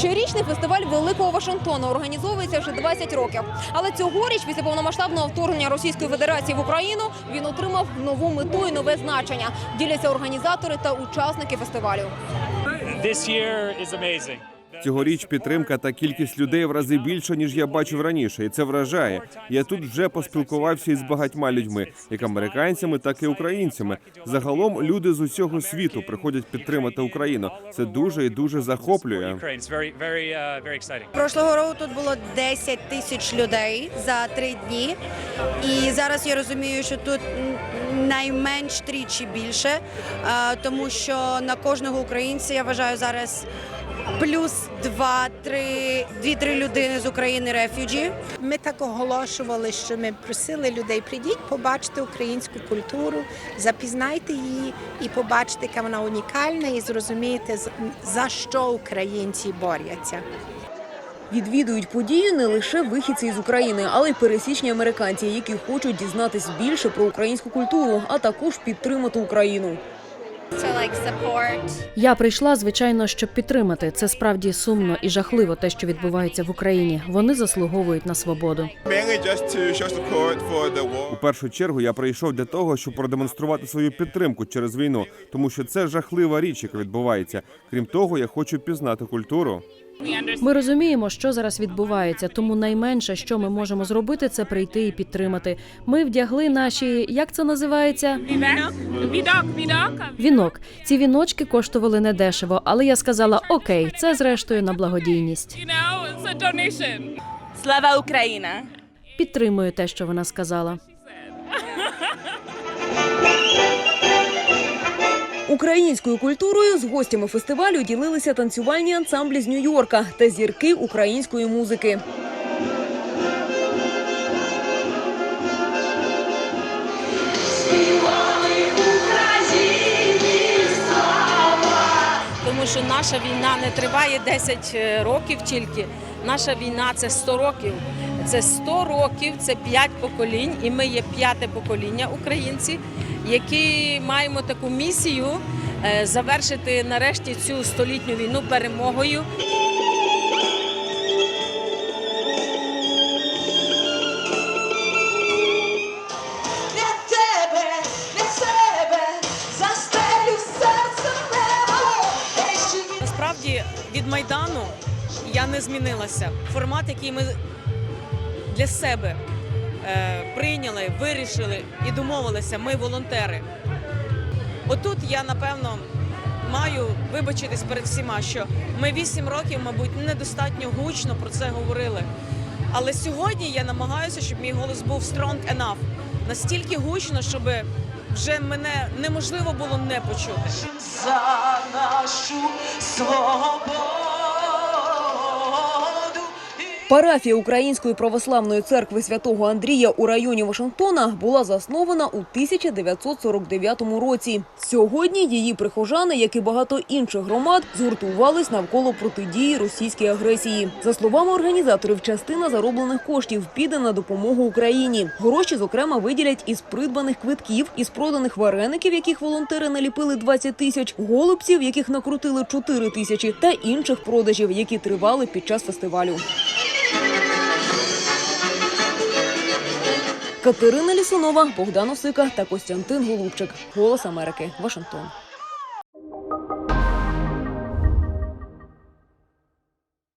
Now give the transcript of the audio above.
Щорічний фестиваль Великого Вашингтона організовується вже 20 років. Але цьогоріч, після повномасштабного вторгнення Російської Федерації в Україну, він отримав нову мету і нове значення. Діляться організатори та учасники фестивалю. This year is amazing. Цьогоріч підтримка та кількість людей в рази більше, ніж я бачив раніше, і це вражає. Я тут вже поспілкувався із багатьма людьми, як американцями, так і українцями. Загалом люди з усього світу приходять підтримати Україну. Це дуже і дуже захоплює. Прошлого року тут було 10 тисяч людей за три дні. І зараз я розумію, що тут найменш тричі більше, тому що на кожного українця я вважаю зараз плюс 2-3 2-3 людини з України рефюджі. Ми так оголошували, що ми просили людей, прийдіть, побачити українську культуру, запізнайте її і побачите, яка вона унікальна, і зрозумієте, за що українці борються. Відвідують подію не лише вихідці із України, але й пересічні американці, які хочуть дізнатись більше про українську культуру, а також підтримати Україну. Я прийшла, звичайно, щоб підтримати. Це справді сумно і жахливо те, що відбувається в Україні. Вони заслуговують на свободу. У першу чергу я прийшов для того, щоб продемонструвати свою підтримку через війну, тому що це жахлива річ, яка відбувається. Крім того, я хочу пізнати культуру. Ми розуміємо, що зараз відбувається, тому найменше, що ми можемо зробити, це прийти і підтримати. Ми вдягли наші, як це називається? Відок, відок. Вінок. Ці віночки коштували недешево, але я сказала: окей, це зрештою на благодійність. Слава Україна! Підтримую те, що вона сказала. Українською культурою з гостями фестивалю ділилися танцювальні ансамблі з Нью-Йорка та зірки української музики. Тому що наша війна не триває 10 років тільки. Наша війна це 100 років. Це 100 років, це 5 поколінь, і ми є п'яте покоління українці, які маємо таку місію е, завершити нарешті цю столітню війну перемогою. Від майдану я не змінилася. Формат, який ми для себе е, прийняли, вирішили і домовилися, ми волонтери. Отут я напевно маю вибачитись перед всіма, що ми вісім років, мабуть, недостатньо гучно про це говорили. Але сьогодні я намагаюся, щоб мій голос був strong enough, настільки гучно, щоб вже мене неможливо було не почути. за нашу свободу. Парафія Української православної церкви святого Андрія у районі Вашингтона була заснована у 1949 році. Сьогодні її прихожани, як і багато інших громад, згуртувались навколо протидії російській агресії. За словами організаторів, частина зароблених коштів піде на допомогу Україні. Гроші, зокрема, виділять із придбаних квитків, із проданих вареників, яких волонтери наліпили 20 тисяч, голубців, яких накрутили 4 тисячі, та інших продажів, які тривали під час фестивалю. Катерина Лісунова, Богдан Осика та Костянтин Голубчик. Голос Америки. Вашингтон.